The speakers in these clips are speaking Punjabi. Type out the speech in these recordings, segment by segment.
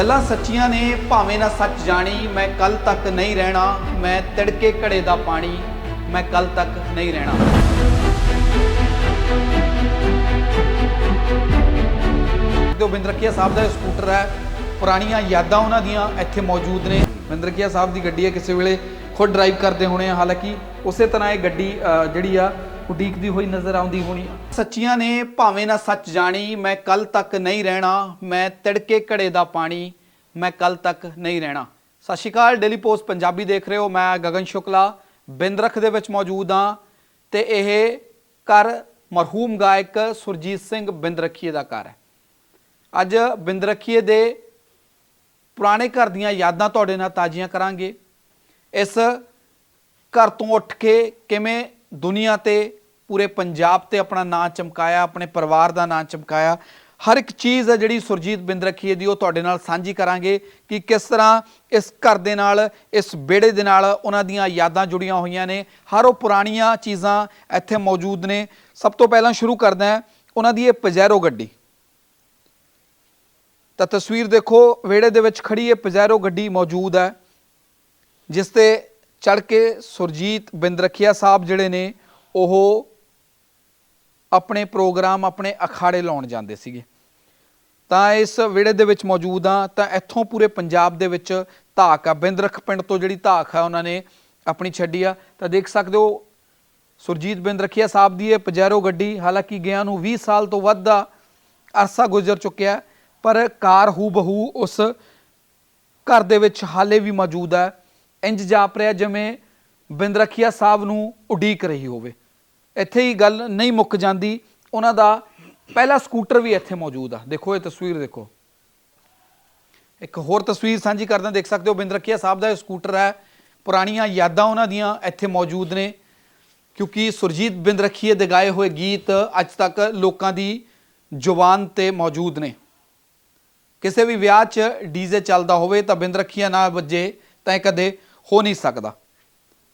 ਗੱਲਾਂ ਸੱਚੀਆਂ ਨੇ, ਭਾਵੇਂ ਨਾ ਸੱਚ ਜਾਣੀ, ਮੈਂ ਕੱਲ ਤੱਕ ਨਹੀਂ ਰਹਿਣਾ, ਮੈਂ ਤਿੜਕੇ ਘੜੇ ਦਾ ਪਾਣੀ, ਮੈਂ ਕੱਲ ਤੱਕ ਨਹੀਂ ਰਹਿਣਾ। ਜੋ ਬਿੰਦਰਕੀਆ ਸਾਹਿਬ ਦਾ ਇਹ ਸਕੂਟਰ ਹੈ, ਪੁਰਾਣੀਆਂ ਯਾਦਾਂ ਉਹਨਾਂ ਦੀਆਂ ਇੱਥੇ ਮੌਜੂਦ ਨੇ। ਬਿੰਦਰਕੀਆ ਸਾਹਿਬ ਦੀ ਗੱਡੀ ਹੈ, ਕਿਸੇ ਵੇਲੇ ਖੁਦ ਡਰਾਈਵ ਕਰਦੇ ਹੋਣੇ ਆ, ਹਾਲਾਂਕਿ ਉਸੇ ਤਰ੍ਹਾਂ ਇਹ ਗੱਡੀ ਜਿਹੜੀ ਆ, ਉਡੀਕਦੀ ਹੋਈ ਨਜ਼ਰ ਆਉਂਦੀ ਹੋਣੀ। ਸੱਚੀਆਂ ਨੇ ਭਾਵੇਂ ਨਾ ਸੱਚ ਜਾਣੀ, ਮੈਂ ਕੱਲ ਤੱਕ ਨਹੀਂ ਰਹਿਣਾ, ਮੈਂ ਤਿੜਕੇ ਘੜੇ ਦਾ ਪਾਣੀ, ਮੈਂ ਕੱਲ ਤੱਕ ਨਹੀਂ ਰਹਿਣਾ। ਸਤਿ ਸ਼੍ਰੀ ਅਕਾਲ ਡੇਲੀ ਪੋਸਟ ਪੰਜਾਬੀ ਦੇਖ ਰਹੇ ਹੋ, ਮੈਂ ਗਗਨ ਸ਼ੁਕਲਾ, ਬਿੰਦਰਖ ਦੇ ਵਿੱਚ ਮੌਜੂਦ ਹਾਂ ਤੇ ਇਹ ਘਰ ਮਰਹੂਮ ਗਾਇਕ ਸੁਰਜੀਤ ਸਿੰਘ ਬਿੰਦਰਖੀਏ ਦਾ ਘਰ ਹੈ। ਅੱਜ ਬਿੰਦਰਖੀਏ ਦੇ ਪੁਰਾਣੇ ਘਰ ਦੀਆਂ ਯਾਦਾਂ ਤੁਹਾਡੇ ਨਾਲ ਤਾਜ਼ੀਆਂ ਕਰਾਂਗੇ। ਇਸ ਘਰ ਤੋਂ ਉੱਠ ਕੇ ਕਿਵੇਂ ਦੁਨੀਆ ਤੇ ਪੂਰੇ ਪੰਜਾਬ ਤੇ ਆਪਣਾ ਨਾਂ ਚਮਕਾਇਆ, ਆਪਣੇ ਪਰਿਵਾਰ ਦਾ ਨਾਂ ਚਮਕਾਇਆ। ਹਰ ਇੱਕ ਚੀਜ਼ ਹੈ ਜਿਹੜੀ ਸੁਰਜੀਤ ਬਿੰਦਰਖੀਏ ਦੀ, ਉਹ ਤੁਹਾਡੇ ਨਾਲ ਸਾਂਝੀ ਕਰਾਂਗੇ ਕਿ ਕਿਸ ਤਰ੍ਹਾਂ ਇਸ ਘਰ ਦੇ ਨਾਲ, ਇਸ ਬੇੜੇ ਦੇ ਨਾਲ ਉਹਨਾਂ ਦੀਆਂ ਯਾਦਾਂ ਜੁੜੀਆਂ ਹੋਈਆਂ ਨੇ। ਹਰ ਉਹ ਪੁਰਾਣੀਆਂ ਚੀਜ਼ਾਂ ਇੱਥੇ ਮੌਜੂਦ ਨੇ। ਸਭ ਤੋਂ ਪਹਿਲਾਂ ਸ਼ੁਰੂ ਕਰਦਾ ਹਾਂ ਉਹਨਾਂ ਦੀ ਇਹ ਪਜੈਰੋ ਗੱਡੀ। ਤਾਂ ਤਸਵੀਰ ਦੇਖੋ, ਵਿਹੜੇ ਦੇ ਵਿੱਚ ਖੜੀ ਇਹ ਪਜੈਰੋ ਗੱਡੀ ਮੌਜੂਦ ਹੈ, ਜਿਸ ਤੇ ਚੜ ਕੇ ਸੁਰਜੀਤ ਬਿੰਦਰਖੀਆ ਸਾਹਿਬ ਜਿਹੜੇ ਨੇ, ਉਹ ਆਪਣੇ ਪ੍ਰੋਗਰਾਮ ਆਪਣੇ ਅਖਾੜੇ ਲਾਉਣ ਜਾਂਦੇ ਸੀਗੇ। ਤਾਂ ਇਸ ਵਿਹੜੇ ਦੇ ਵਿੱਚ ਮੌਜੂਦ ਆ ਤਾਂ ਇੱਥੋਂ ਪੂਰੇ ਪੰਜਾਬ ਦੇ ਵਿੱਚ ਧਾਕ ਆ। ਬਿੰਦਰਖ ਪਿੰਡ ਤੋਂ ਜਿਹੜੀ ਧਾਕ ਆ, ਉਹਨਾਂ ਨੇ ਆਪਣੀ ਛੱਡੀ ਆ। ਤਾਂ ਦੇਖ ਸਕਦੇ ਹੋ, ਸੁਰਜੀਤ ਬਿੰਦਰਖੀਆ ਸਾਹਿਬ ਦੀ ਇਹ ਪਜੈਰੋ ਗੱਡੀ ਹਾਲਾਂਕਿ ਗਿਆ ਨੂੰ 20 ਸਾਲ ਤੋਂ ਵੱਧ ਦਾ ਅਰਸਾ ਗੁਜ਼ਰ ਚੁੱਕਿਆ ਪਰ ਕਾਰ ਹੂ ਬਹੂ ਉਸ ਘਰ ਦੇ ਵਿੱਚ ਹਾਲੇ ਵੀ ਮੌਜੂਦ ਹੈ। ਇੰਜ ਜਾਪ ਰਿਹਾ ਜਿਵੇਂ ਬਿੰਦਰਖੀਆ ਸਾਹਿਬ ਨੂੰ ਉਡੀਕ ਰਹੀ ਹੋਵੇ। ਇੱਥੇ ਹੀ ਗੱਲ ਨਹੀਂ ਮੁੱਕ ਜਾਂਦੀ। ਉਹਨਾਂ ਦਾ ਪਹਿਲਾ ਸਕੂਟਰ ਵੀ ਇੱਥੇ ਮੌਜੂਦ ਆ। ਦੇਖੋ ਇਹ ਤਸਵੀਰ ਦੇਖੋ। ਇੱਕ ਹੋਰ ਤਸਵੀਰ ਸਾਂਝੀ ਕਰਦਾ ਦੇਖ ਸਕਦੇ ਹੋ ਬਿੰਦਰਖੀਆ ਸਾਹਿਬ ਦਾ ਇਹ ਸਕੂਟਰ ਹੈ। ਪੁਰਾਣੀਆਂ ਯਾਦਾਂ ਉਹਨਾਂ ਦੀਆਂ ਇੱਥੇ ਮੌਜੂਦ ਨੇ। ਕਿਉਂਕਿ ਸੁਰਜੀਤ ਬਿੰਦਰਖੀਏ ਦੇ ਗਾਏ ਹੋਏ ਗੀਤ ਅੱਜ ਤੱਕ ਲੋਕਾਂ ਦੀ ਜ਼ੁਬਾਨ ਤੇ ਮੌਜੂਦ ਨੇ। ਕਿਸੇ ਵੀ ਵਿਆਹ 'ਚ ਡੀਜ਼ੇ ਚੱਲਦਾ ਹੋਵੇ ਤਾਂ ਬਿੰਦਰਖੀਆ ਨਾ ਵੱਜੇ ਤਾਂ ਇਹ ਕਦੇ ਹੋ ਨਹੀਂ ਸਕਦਾ।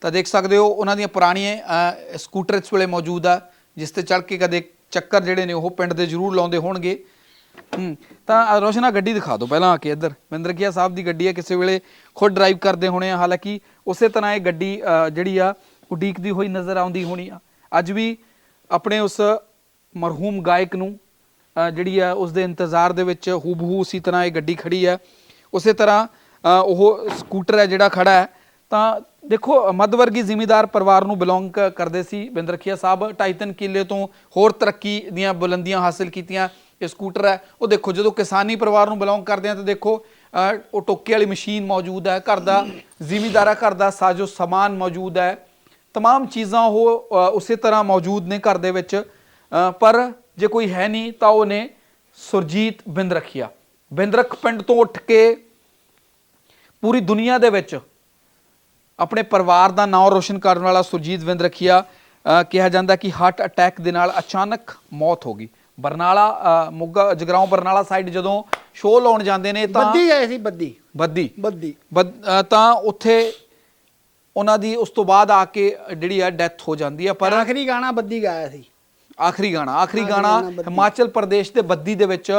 ਤਾਂ ਦੇਖ ਸਕਦੇ ਹੋ ਉਹਨਾਂ ਦੀਆਂ ਪੁਰਾਣੀਆਂ ਸਕੂਟਰ ਇਸ ਵੇਲੇ ਮੌਜੂਦ ਆ, ਜਿਸ ਤੇ ਚੜ ਕੇ ਕਦੇ ਚੱਕਰ ਜਿਹੜੇ ਨੇ ਉਹ ਪਿੰਡ ਦੇ ਜ਼ਰੂਰ ਲਾਉਂਦੇ ਹੋਣਗੇ। ਹੂੰ, ਤਾਂ ਰੋਸ਼ਨਾ ਗੱਡੀ ਦਿਖਾ ਦਿਓ ਪਹਿਲਾਂ ਆ ਕੇ ਇੱਧਰ। ਬਿੰਦਰਖੀਆ ਸਾਹਿਬ ਦੀ ਗੱਡੀ ਹੈ ਕਿਸੇ ਵੇਲੇ ਖੁਦ ਡਰਾਈਵ ਕਰਦੇ ਹੋਣੇ ਆ, ਹਾਲਾਂਕਿ ਉਸੇ ਤਰ੍ਹਾਂ ਇਹ ਗੱਡੀ ਜਿਹੜੀ ਆ, ਉਡੀਕਦੀ ਹੋਈ ਨਜ਼ਰ ਆਉਂਦੀ ਹੋਣੀ ਆ। ਅੱਜ ਵੀ ਆਪਣੇ ਉਸ ਮਰਹੂਮ ਗਾਇਕ ਨੂੰ ਜਿਹੜੀ ਆ, ਉਸ ਦੇ ਇੰਤਜ਼ਾਰ ਦੇ ਵਿੱਚ ਹੂਬਹੂ ਉਸੇ ਤਰ੍ਹਾਂ ਇਹ ਗੱਡੀ ਖੜੀ ਹੈ ਉਸੇ ਤਰ੍ਹਾਂ ਉਹ ਸਕੂਟਰ ਹੈ ਜਿਹੜਾ ਖੜਾ ਹੈ ਤਾਂ ਦੇਖੋ, ਮੱਧਵਰਗੀ ਜ਼ਿਮੀਦਾਰ ਪਰਿਵਾਰ ਨੂੰ ਬਿਲੋਂਗ ਕਰਦੇ ਸੀ। ਬਿੰਦਰਖੀਆ ਸਾਹਿਬ 2.5 ਕਿੱਲੇ ਤੋਂ ਹੋਰ ਤਰੱਕੀ ਦੀਆਂ ਬੁਲੰਦੀਆਂ ਹਾਸਲ ਕੀਤੀਆਂ। ਇਹ ਸਕੂਟਰ ਹੈ। ਉਹ ਦੇਖੋ, ਜਦੋਂ ਕਿਸਾਨੀ ਪਰਿਵਾਰ ਨੂੰ ਬਿਲੋਂਗ ਕਰਦੇ ਆ ਤਾਂ ਦੇਖੋ ਉਹ ਟੋਕੇ ਵਾਲੀ ਮਸ਼ੀਨ ਮੌਜੂਦ ਹੈ। ਘਰ ਦਾ ਜ਼ਿਮੀਂਦਾਰਾ, ਘਰ ਦਾ ਸਾਜੋ ਸਮਾਨ ਮੌਜੂਦ ਹੈ। ਤਮਾਮ ਚੀਜ਼ਾਂ ਉਹ ਉਸੇ ਤਰ੍ਹਾਂ ਮੌਜੂਦ ਨੇ ਘਰ ਦੇ ਵਿੱਚ। ਪਰ ਜੇ ਕੋਈ ਹੈ ਨਹੀਂ, ਤਾਂ ਉਹ ਨੇ ਸੁਰਜੀਤ ਬਿੰਦਰਖੀਆ। ਬਿੰਦਰਖ ਪਿੰਡ ਤੋਂ ਉੱਠ ਕੇ ਪੂਰੀ ਦੁਨੀਆ ਦੇ ਵਿੱਚ ਆਪਣੇ ਪਰਿਵਾਰ ਦਾ ਨਾਮ ਰੋਸ਼ਨ ਕਰਨ ਵਾਲਾ ਸੁਰਜੀਤ ਬਿੰਦਰਖੀਆ ਅ, ਕਿਹਾ ਜਾਂਦਾ ਕਿ ਹਾਰਟ ਅਟੈਕ ਦੇ ਨਾਲ ਅਚਾਨਕ ਮੌਤ ਹੋ ਗਈ। ਬਰਨਾਲਾ ਮੁੱਗਾ ਜਗਰਾਉਂ ਬਰਨਾਲਾ ਸਾਈਡ ਜਦੋਂ ਸ਼ੋਅ ਲਾਉਣ ਜਾਂਦੇ ਨੇ ਤਾਂ ਬੱਦੀ ਗਏ ਸੀ ਬੱਦੀ। ਬੱਦੀ। ਬੱਦੀ। ਤਾਂ ਉੱਥੇ ਉਹਨਾਂ ਦੀ ਉਸ ਤੋਂ ਬਾਅਦ ਆ ਕੇ ਜਿਹੜੀ ਆ ਡੈਥ ਹੋ ਜਾਂਦੀ ਆ ਪਰ ਆਖਰੀ ਗਾਣਾ ਬੱਦੀ ਗਾਇਆ ਸੀ। ਆਖਰੀ ਗਾਣਾ ਆਖਰੀ ਗਾਣਾ। ਹਿਮਾਚਲ ਪ੍ਰਦੇਸ਼ ਦੇ ਬੱਦੀ ਦੇ ਵਿੱਚ